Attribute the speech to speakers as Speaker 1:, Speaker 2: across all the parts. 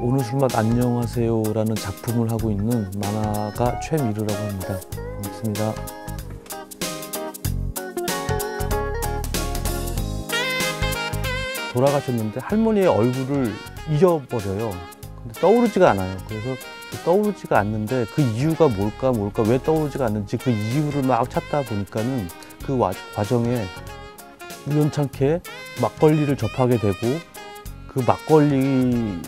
Speaker 1: 오늘 술맛 안녕하세요라는 작품을 하고 있는 만화가 최미르라고 합니다. 반갑습니다. 돌아가셨는데 할머니의 얼굴을 잊어버려요. 근데 떠오르지가 않아요. 그래서 그 떠오르지가 않는데 그 이유가 뭘까 뭘까 왜 떠오르지가 않는지 그 이유를 막 찾다 보니까는 그 와- 과정에 우연찮게 막걸리를 접하게 되고 그 막걸리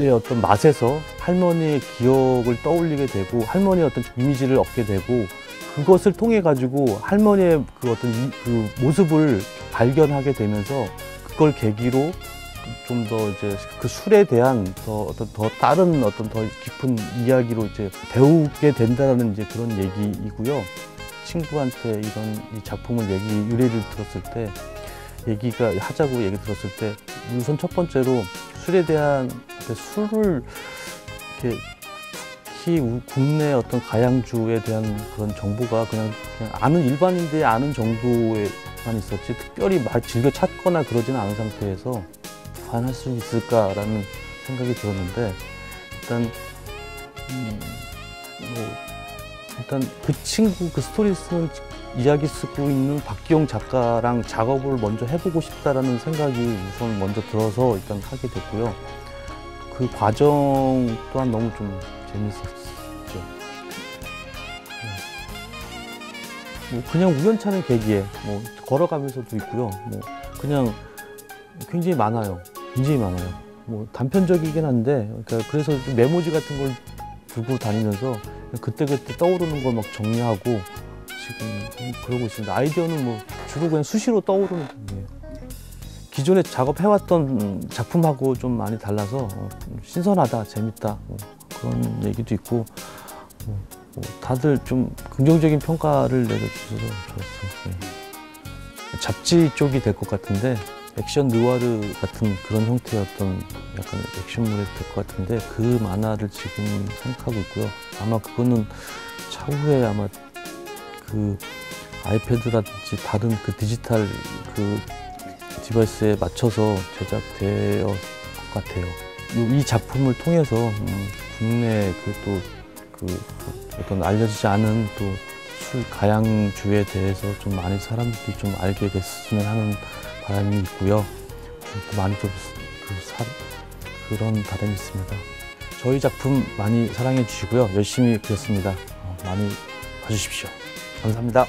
Speaker 1: 의 어떤 맛에서 할머니의 기억을 떠올리게 되고 할머니의 어떤 이미지를 얻게 되고 그것을 통해 가지고 할머니의 그 어떤 이- 그 모습을 발견하게 되면서 그걸 계기로 좀 더 이제 그 술에 대한 더 어떤 더 다른 어떤 더 깊은 이야기로 이제 배우게 된다는 이제 그런 얘기이고요. 친구한테 이런 이 작품을 얘기 유래를 들었을 때 얘기가 하자고 얘기 들었을 때 우선 첫 번째로 술에 대한 그 술을 이렇게 특히 우- 국내 어떤 가양주에 대한 그런 정보가 그냥, 그냥 아는 일반인들이 아는 정도에만 있었지 특별히 막 즐겨 찾거나 그러지는 않은 상태에서 관할 수 있을까라는 생각이 들었는데 일단 음, 뭐 일단 그 친구 그 스토리 쓰는 이야기 쓰고 있는 박기용 작가랑 작업을 먼저 해보고 싶다라는 생각이 우선 먼저 들어서 일단 하게 됐고요. 그 과정 또한 너무 좀 재밌었죠. 네. 뭐 그냥 우연찮은 계기에 뭐 걸어가면서도 있고요. 뭐 그냥 굉장히 많아요. 굉장히 많아요. 뭐 단편적이긴 한데 그러니까 그래서 좀 메모지 같은 걸 들고 다니면서 그때그때 떠오르는 걸 막 정리하고 지금 그러고 있습니다. 아이디어는 뭐 주로 그냥 수시로 떠오르는 편이에요. 기존에 작업해왔던 작품하고 좀 많이 달라서 어, 좀 신선하다, 재밌다 뭐 그런 얘기도 있고 뭐, 뭐 다들 좀 긍정적인 평가를 내려주셔서 좋았어요. 예. 잡지 쪽이 될 것 같은데 액션 느와르 같은 그런 어떤 약간 액션물이 될 것 같은데 그 만화를 지금 생각하고 있고요. 아마 그거는 차후에 아마 그 아이패드라든지 다른 그 디지털 그 디바이스에 맞춰서 제작될 것 같아요. 이- 이 작품을 통해서 음, 국내 그또그 어떤 알려지지 않은 또 술 가양주에 대해서 좀 많은 사람들이 좀 알게 됐으면 하는 바람이 있고요. 또 많이 좀 그 사- 그런 바람이 있습니다. 저희 작품 많이 사랑해 주시고요. 열심히 그렸습니다. 어, 많이 봐주십시오. 감사합니다.